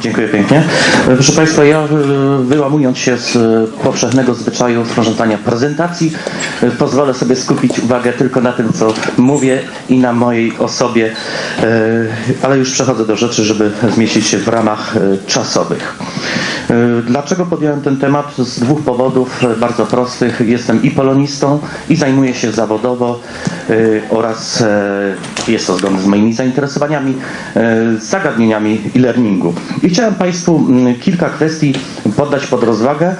Dziękuję pięknie. Proszę Państwa, ja e, wyłamując się z e, powszechnego zwyczaju sporządzania prezentacji, e, pozwolę sobie skupić uwagę tylko na tym, co mówię i na mojej osobie, e, ale już przechodzę do rzeczy, żeby zmieścić się w ramach e, czasowych. E, Dlaczego podjąłem ten temat? Z dwóch powodów e, bardzo prostych. Jestem i polonistą, i zajmuję się zawodowo e, oraz e, jest to zgodne z moimi zainteresowaniami, e, zagadnieniami e-learningu. I chciałem Państwu mm, kilka kwestii poddać pod rozwagę.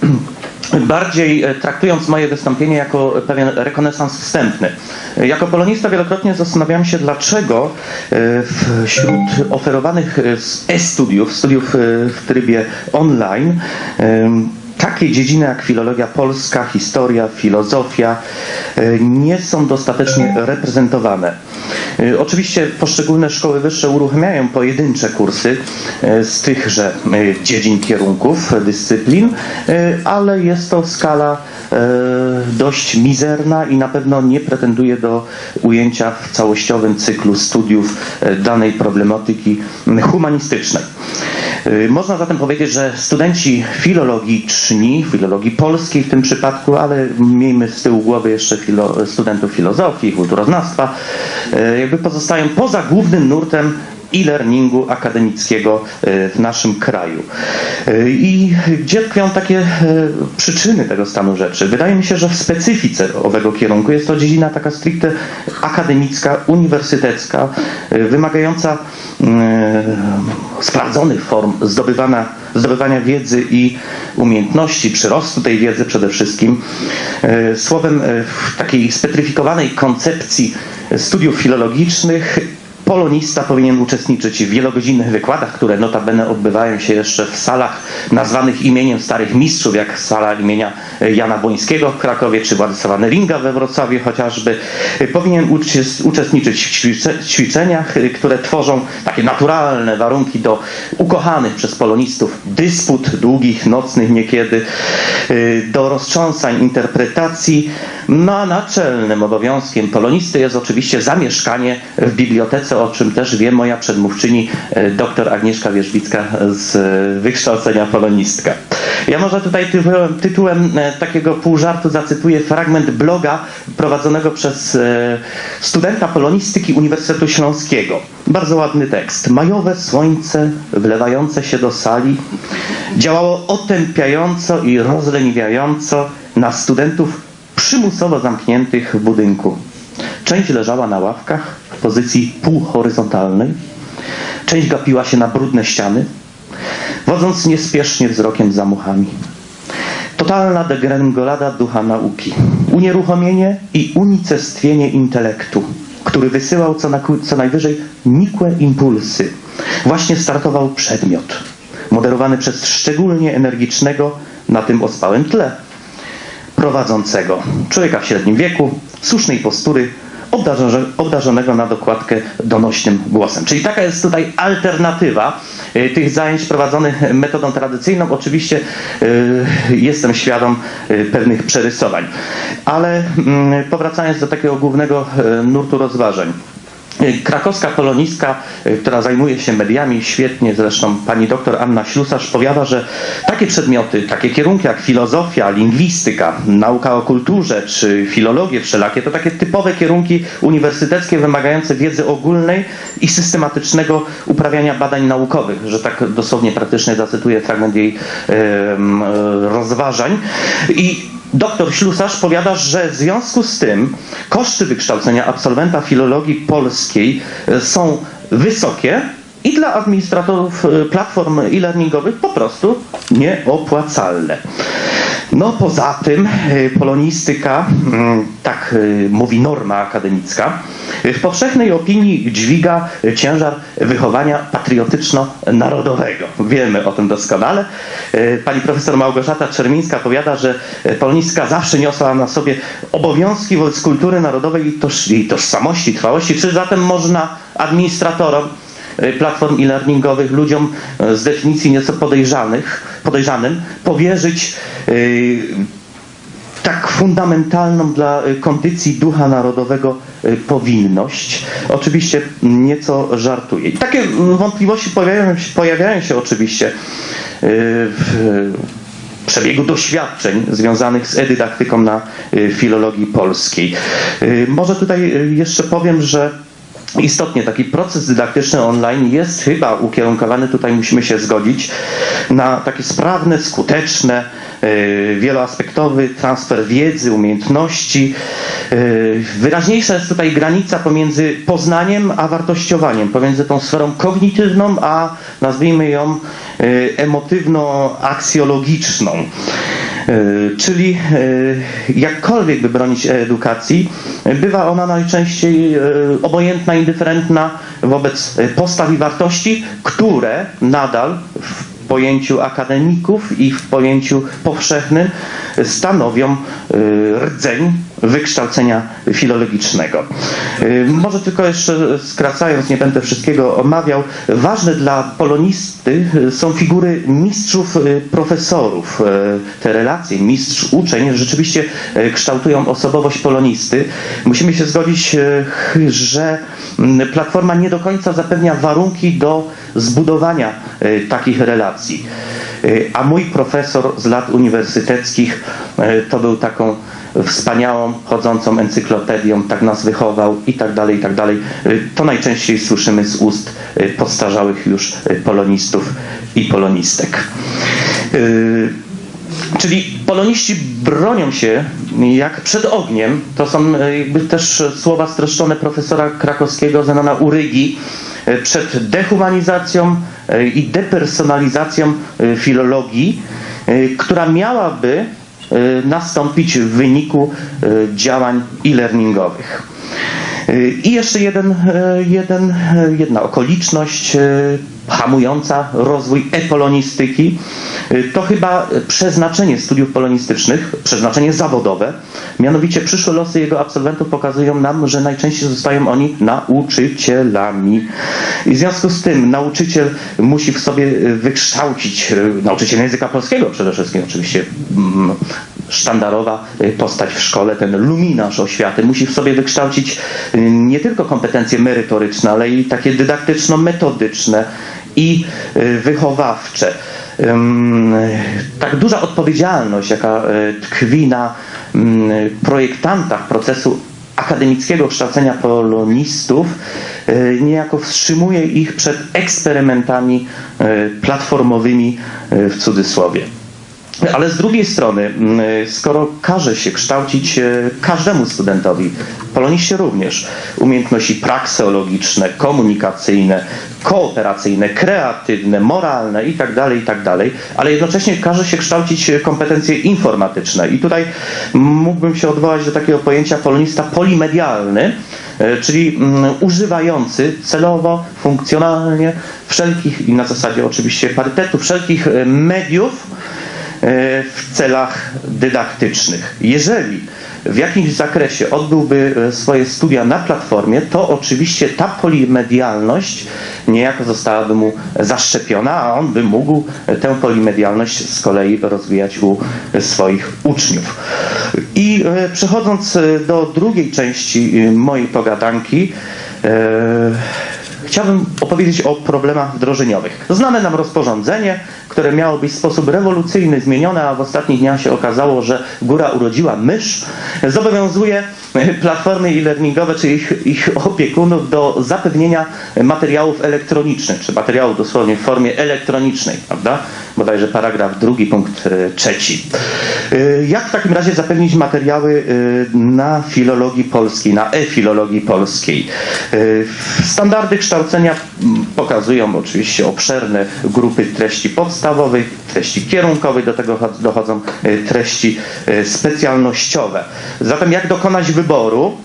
Bardziej e, traktując moje wystąpienie jako pewien rekonesans wstępny. Jako polonista wielokrotnie zastanawiałem się, dlaczego e, wśród oferowanych e, e-studiów, studiów w trybie online, takie dziedziny jak filologia polska, historia, filozofia e, nie są dostatecznie reprezentowane. E, Oczywiście poszczególne szkoły wyższe uruchamiają pojedyncze kursy e, z tychże dziedzin, kierunków, dyscyplin, ale jest to skala dość mizerna i na pewno nie pretenduje do ujęcia w całościowym cyklu studiów danej problematyki humanistycznej. Y, Można zatem powiedzieć, że studenci filologiczni, filologii polskiej w tym przypadku, ale miejmy z tyłu głowy jeszcze filo, studentów filozofii, kulturoznawstwa, y, jakby pozostają poza głównym nurtem e-learningu akademickiego y, w naszym kraju. Y, I gdzie tkwią takie y, przyczyny tego stanu rzeczy? Wydaje mi się, że w specyfice owego kierunku jest to dziedzina taka stricte akademicka, uniwersytecka, wymagająca y, sprawdzonych form zdobywania wiedzy i umiejętności, przyrostu tej wiedzy przede wszystkim. Słowem, w takiej spetryfikowanej koncepcji studiów filologicznych polonista powinien uczestniczyć w wielogodzinnych wykładach, które notabene odbywają się jeszcze w salach nazwanych imieniem starych mistrzów, jak sala imienia Jana Błońskiego w Krakowie, czy Władysława Neringa we Wrocławiu chociażby. Powinien uczes- uczestniczyć w ćwicze- ćwiczeniach, y, które tworzą takie naturalne warunki do ukochanych przez polonistów dysput, długich, nocnych niekiedy, do roztrząsań interpretacji. No a naczelnym obowiązkiem polonisty jest oczywiście zamieszkanie w bibliotece, o czym też wie moja przedmówczyni e, dr Agnieszka Wierzbicka z e, wykształcenia polonistka. Ja może tutaj tytułem, tytułem e, takiego półżartu zacytuję fragment bloga prowadzonego przez studenta polonistyki Uniwersytetu Śląskiego. Bardzo ładny tekst. Majowe słońce wlewające się do sali działało otępiająco i rozleniwiająco na studentów przymusowo zamkniętych w budynku. Część leżała na ławkach w pozycji półhoryzontalnej, część gapiła się na brudne ściany, wodząc niespiesznie wzrokiem za muchami. Totalna degrengolada ducha nauki, unieruchomienie i unicestwienie intelektu, który wysyłał co, na, co najwyżej nikłe impulsy. Właśnie startował przedmiot, moderowany przez szczególnie energicznego na tym ospałym tle prowadzącego. Człowieka w średnim wieku, słusznej postury, obdarzonego na dokładkę donośnym głosem. Czyli taka jest tutaj alternatywa y, tych zajęć prowadzonych metodą tradycyjną. Oczywiście y, jestem świadom y, pewnych przerysowań. Ale mm, powracając do takiego głównego nurtu rozważań. Krakowska polonistka, y, która zajmuje się mediami, świetnie zresztą pani doktor Anna Ślusarz powiada, że takie przedmioty, takie kierunki jak filozofia, lingwistyka, nauka o kulturze czy filologie wszelakie, to takie typowe kierunki uniwersyteckie wymagające wiedzy ogólnej i systematycznego uprawiania badań naukowych, że tak dosłownie praktycznie zacytuję fragment jej rozważań. I Doktor Ślusarz powiada, że w związku z tym koszty wykształcenia absolwenta filologii polskiej e, są wysokie i dla administratorów e, platform e-learningowych po prostu nieopłacalne. No poza tym e, polonistyka, mm, tak e, mówi norma akademicka, e, w powszechnej opinii dźwiga ciężar wychowania patriotyczno-narodowego. Wiemy o tym doskonale. Pani profesor Małgorzata Czermińska powiada, że polonistka zawsze niosła na sobie obowiązki wobec kultury narodowej i toż, tożsamości, trwałości. Czy zatem można administratorom platform e-learningowych, ludziom z definicji nieco podejrzanych, podejrzanym, powierzyć e, tak fundamentalną dla y, kondycji ducha narodowego y, powinność. Oczywiście nieco żartuję. I takie wątpliwości pojawiają się, pojawiają się oczywiście y, w przebiegu doświadczeń związanych z edydaktyką na y, filologii polskiej. Y, Może tutaj y, jeszcze powiem, że Istotnie taki proces dydaktyczny online jest chyba ukierunkowany, tutaj musimy się zgodzić, na takie sprawne, skuteczne, yy, wieloaspektowy transfer wiedzy, umiejętności. Yy, Wyraźniejsza jest tutaj granica pomiędzy poznaniem a wartościowaniem, pomiędzy tą sferą kognitywną, a nazwijmy ją yy, emotywno-aksjologiczną. Yy, Czyli yy, jakkolwiek by bronić edukacji, bywa ona najczęściej yy, obojętna, indyferentna wobec postaw i wartości, które nadal w pojęciu akademików i w pojęciu powszechnym stanowią yy, rdzeń wykształcenia filologicznego. Yy, Może tylko jeszcze skracając, nie będę wszystkiego omawiał, ważne dla polonisty yy, są figury mistrzów, profesorów. Te relacje mistrz-uczeń rzeczywiście kształtują osobowość polonisty. Musimy się zgodzić, że mm, Platforma nie do końca zapewnia warunki do zbudowania takich relacji. Yy, A mój profesor z lat uniwersyteckich yy, to był taką wspaniałą, chodzącą encyklopedią, tak nas wychował i tak dalej, i tak dalej. Y, To najczęściej słyszymy z ust y, podstarzałych już y, polonistów i polonistek. Y, Czyli poloniści bronią się jak przed ogniem. To są y, jakby też słowa streszczone profesora krakowskiego Zenona Urygi y, przed dehumanizacją y, i depersonalizacją y, filologii, y, która miałaby nastąpić w wyniku działań e-learningowych. Y, I jeszcze jeden, y, jeden, y, jedna okoliczność hamująca rozwój epolonistyki to chyba przeznaczenie studiów polonistycznych, przeznaczenie zawodowe. Mianowicie przyszłe losy jego absolwentów pokazują nam, że najczęściej zostają oni nauczycielami. I w związku z tym nauczyciel musi w sobie wykształcić, nauczyciel języka polskiego przede wszystkim oczywiście, mm, sztandarowa y, postać w szkole, ten luminarz oświaty, musi w sobie wykształcić y, nie tylko kompetencje merytoryczne, ale i takie dydaktyczno-metodyczne i y, wychowawcze. Tak duża odpowiedzialność, jaka tkwi na projektantach procesu akademickiego kształcenia polonistów, niejako wstrzymuje ich przed eksperymentami platformowymi w cudzysłowie. Ale z drugiej strony, mm, skoro każe się kształcić e, każdemu studentowi, poloniście również, umiejętności prakseologiczne, komunikacyjne, kooperacyjne, kreatywne, moralne itd., itd., ale jednocześnie każe się kształcić e, kompetencje informatyczne. I tutaj mógłbym się odwołać do takiego pojęcia polonista polimedialny, e, czyli mm, używający celowo, funkcjonalnie wszelkich, i na zasadzie oczywiście parytetu, wszelkich mediów, w celach dydaktycznych. Jeżeli w jakimś zakresie odbyłby e, swoje studia na platformie, to oczywiście ta polimedialność niejako zostałaby mu zaszczepiona, a on by mógł tę polimedialność z kolei rozwijać u swoich uczniów. I e, przechodząc e, do drugiej części mojej pogadanki, chciałbym opowiedzieć o problemach wdrożeniowych. Znane nam rozporządzenie, które miało być w sposób rewolucyjny zmienione, a w ostatnich dniach się okazało, że góra urodziła mysz, zobowiązuje platformy e-learningowe czy ich, ich opiekunów do zapewnienia materiałów elektronicznych, czy materiałów dosłownie w formie elektronicznej, prawda? Bodajże paragraf drugi, punkt e, trzeci. E, Jak w takim razie zapewnić materiały e, na filologii polskiej, na e-filologii polskiej? Standardy kształcenia pokazują oczywiście obszerne grupy treści podstawowych, treści kierunkowych, do tego chod- dochodzą treści specjalnościowe. Zatem jak dokonać wyboru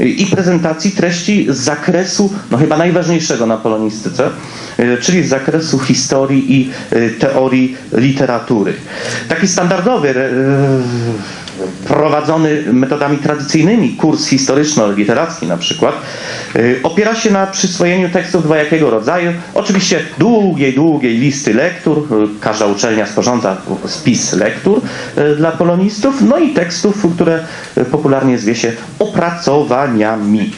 i prezentacji treści z zakresu, no chyba najważniejszego na polonistyce, e, czyli z zakresu historii i e, teorii literatury. Taki standardowy e, prowadzony metodami tradycyjnymi, kurs historyczno-literacki na przykład, y, opiera się na przyswojeniu tekstów dwojakiego rodzaju. Oczywiście długiej, długiej listy lektur. y, Każda uczelnia sporządza spis lektur y, dla polonistów, no i tekstów, które popularnie zwie się opracowaniami.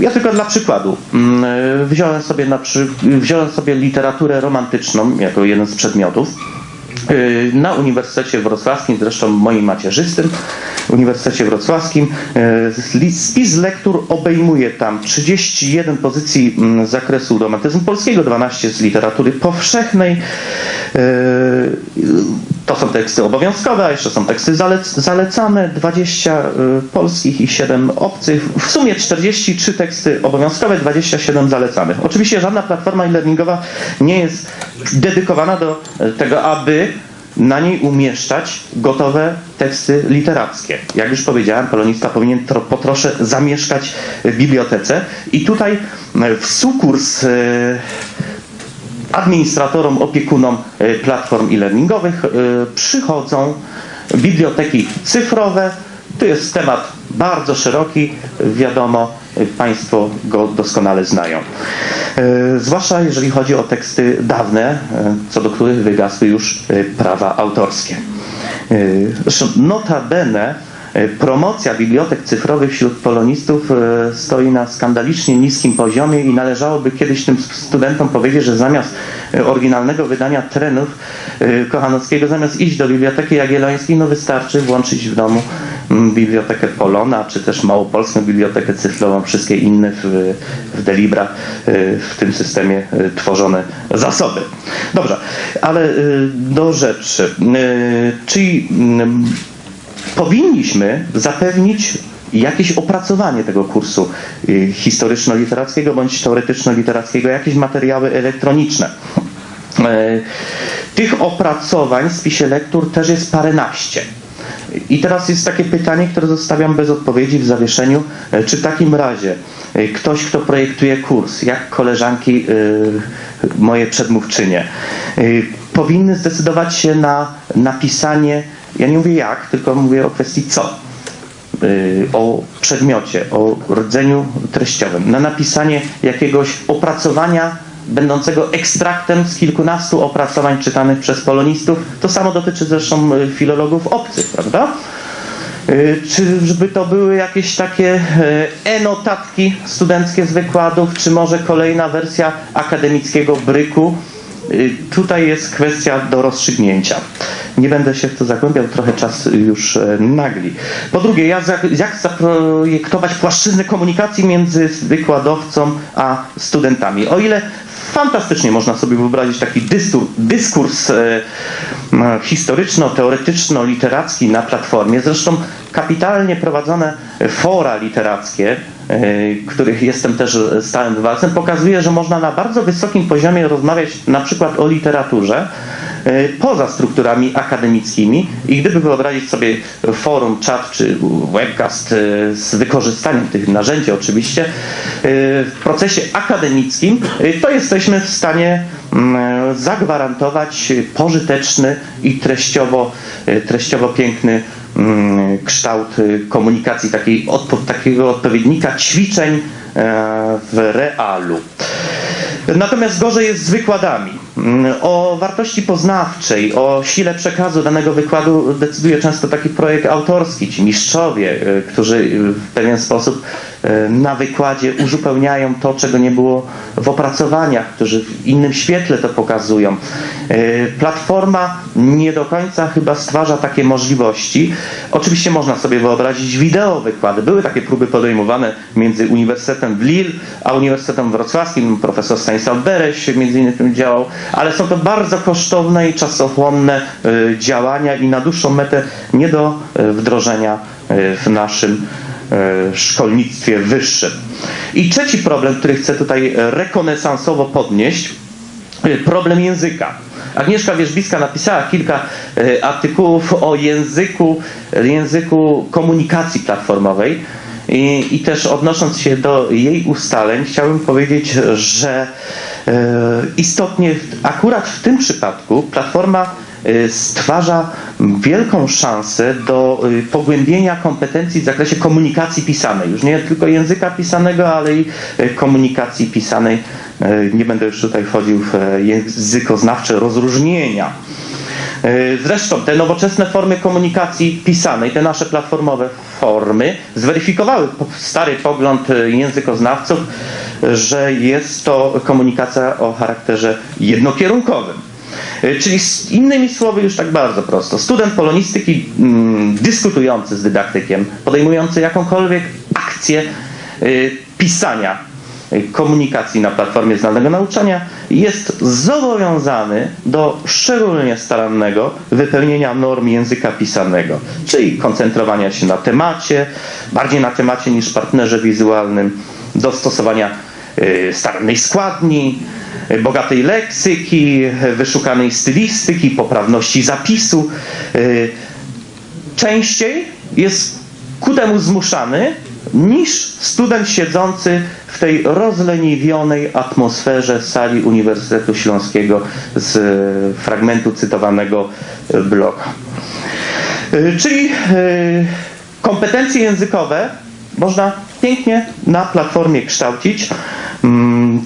Ja tylko dla przykładu mm, wziąłem sobie, na przy, wziąłem sobie literaturę romantyczną jako jeden z przedmiotów. Yy, Na Uniwersytecie Wrocławskim, zresztą moim macierzystym, Uniwersytecie Wrocławskim, li- spis lektur obejmuje tam 31 pozycji mm, z zakresu romantyzmu polskiego, 12 z literatury powszechnej. To są teksty obowiązkowe, a jeszcze są teksty zalec- zalecane, 20 y, polskich i 7 obcych. W sumie 43 teksty obowiązkowe, 27 zalecanych. Oczywiście żadna platforma e-learningowa nie jest dedykowana do y, tego, aby na niej umieszczać gotowe teksty literackie. Jak już powiedziałem, polonista powinien tro, po trosze zamieszkać w bibliotece i tutaj y, w sukurs administratorom, opiekunom e, platform e-learningowych e, przychodzą biblioteki cyfrowe. To jest temat bardzo szeroki, wiadomo, Państwo go doskonale znają. E, Zwłaszcza jeżeli chodzi o teksty dawne, co do których wygasły już prawa autorskie. Notabene promocja bibliotek cyfrowych wśród polonistów e, stoi na skandalicznie niskim poziomie i należałoby kiedyś tym studentom powiedzieć, że zamiast e, oryginalnego wydania trenów e, Kochanowskiego, zamiast iść do Biblioteki Jagiellońskiej, no wystarczy włączyć w domu bibliotekę Polona, czy też Małopolską Bibliotekę Cyfrową, wszystkie inne w, w Delibra, e, w tym systemie e, tworzone zasoby. Dobrze, ale e, do rzeczy. E, Czyli powinniśmy zapewnić jakieś opracowanie tego kursu y, historyczno-literackiego bądź teoretyczno-literackiego, jakieś materiały elektroniczne. E, Tych opracowań w spisie lektur też jest paręnaście. I teraz jest takie pytanie, które zostawiam bez odpowiedzi w zawieszeniu. E, Czy w takim razie e, ktoś, kto projektuje kurs, jak koleżanki moje przedmówczynie, powinny zdecydować się na napisanie, ja nie mówię jak, tylko mówię o kwestii co y, o przedmiocie, o rdzeniu treściowym, na napisanie jakiegoś opracowania będącego ekstraktem z kilkunastu opracowań czytanych przez polonistów. To samo dotyczy zresztą y, filologów obcych, prawda? Y, Czy żeby to były jakieś takie e-notatki studenckie z wykładów, czy może kolejna wersja akademickiego bryku? Y, Tutaj jest kwestia do rozstrzygnięcia. Nie będę się w to zagłębiał, trochę czas już e, nagli. Po drugie, jak, za- jak zaprojektować płaszczyznę komunikacji między wykładowcą a studentami? O ile fantastycznie można sobie wyobrazić taki dyskurs e, historyczno-teoretyczno-literacki na platformie, zresztą kapitalnie prowadzone fora literackie, których jestem też stałym wywalcem, pokazuje, że można na bardzo wysokim poziomie rozmawiać na przykład o literaturze e, poza strukturami akademickimi i gdyby wyobrazić sobie forum, czat czy webcast e, z wykorzystaniem tych narzędzi oczywiście e, w procesie akademickim, e, to jesteśmy w stanie mm, zagwarantować pożyteczny i treściowo, e, treściowo piękny kształt y, komunikacji, takiej odpo, takiego odpowiednika ćwiczeń e, w realu. Natomiast gorzej jest z wykładami. Mm, O wartości poznawczej, o sile przekazu danego wykładu decyduje często taki projekt autorski, ci mistrzowie, y, którzy y, w pewien sposób na wykładzie uzupełniają to, czego nie było w opracowaniach, którzy w innym świetle to pokazują. Y, Platforma nie do końca chyba stwarza takie możliwości. Oczywiście można sobie wyobrazić wideo wykłady. Były takie próby podejmowane między Uniwersytetem w Lille a Uniwersytetem Wrocławskim. Profesor Stanisław Bereś między innymi tym działał, ale są to bardzo kosztowne i czasochłonne y, działania i na dłuższą metę nie do wdrożenia w naszym szkolnictwie wyższym. I trzeci problem, który chcę tutaj rekonesansowo podnieść, y, problem języka. Agnieszka Wierzbicka napisała kilka y, artykułów o języku, języku komunikacji platformowej i, i też odnosząc się do jej ustaleń chciałbym powiedzieć, że e, istotnie akurat w tym przypadku platforma stwarza wielką szansę do y, pogłębienia kompetencji w zakresie komunikacji pisanej. Już nie tylko języka pisanego, ale i y, komunikacji pisanej. Y, Nie będę już tutaj wchodził w językoznawcze rozróżnienia. Y, Zresztą te nowoczesne formy komunikacji pisanej, te nasze platformowe formy, zweryfikowały stary pogląd y, językoznawców, że jest to komunikacja o charakterze jednokierunkowym. Y, Czyli innymi słowy już tak bardzo prosto. Student polonistyki mm, dyskutujący z dydaktykiem, podejmujący jakąkolwiek akcję y, pisania y, komunikacji na platformie znanego nauczania jest zobowiązany do szczególnie starannego wypełnienia norm języka pisanego, czyli koncentrowania się na temacie, bardziej na temacie niż partnerze wizualnym, do stosowania y, starannej składni, y, bogatej leksyki, y, wyszukanej stylistyki, poprawności zapisu. Częściej jest ku temu zmuszany niż student siedzący w tej rozleniwionej atmosferze sali Uniwersytetu Śląskiego z e, fragmentu cytowanego e, bloga. E, Czyli e, kompetencje językowe można pięknie na platformie kształcić.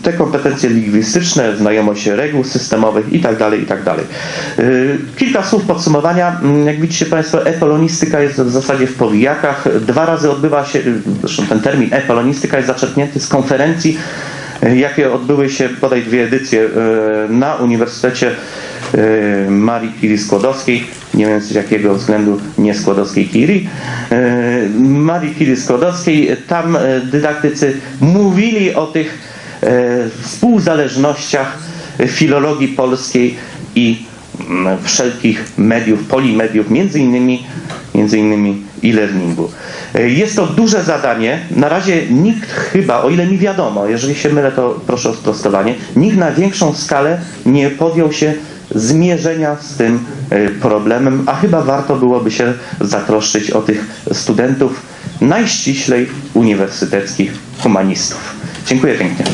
Te kompetencje lingwistyczne, znajomość reguł systemowych itd. itd. Y, Kilka słów podsumowania. Mm, Jak widzicie Państwo, epolonistyka jest w zasadzie w powijakach. Dwa razy odbywa się, y, zresztą ten termin epolonistyka jest zaczerpnięty z konferencji, y, jakie odbyły się bodaj dwie edycje na Uniwersytecie Marii Curie Skłodowskiej, nie wiem z jakiego względu nie Skłodowskiej y, Marii Curie Skłodowskiej, tam dydaktycy mówili o tych współzależnościach filologii polskiej i mm, wszelkich mediów, polimediów, między innymi, między innymi e-learningu. Y, Jest to duże zadanie. Na razie nikt chyba, o ile mi wiadomo, jeżeli się mylę, to proszę o sprostowanie, nikt na większą skalę nie podjął się zmierzenia z tym y, problemem, a chyba warto byłoby się zatroszczyć o tych studentów najściślej uniwersyteckich humanistów. Dziękuję pięknie.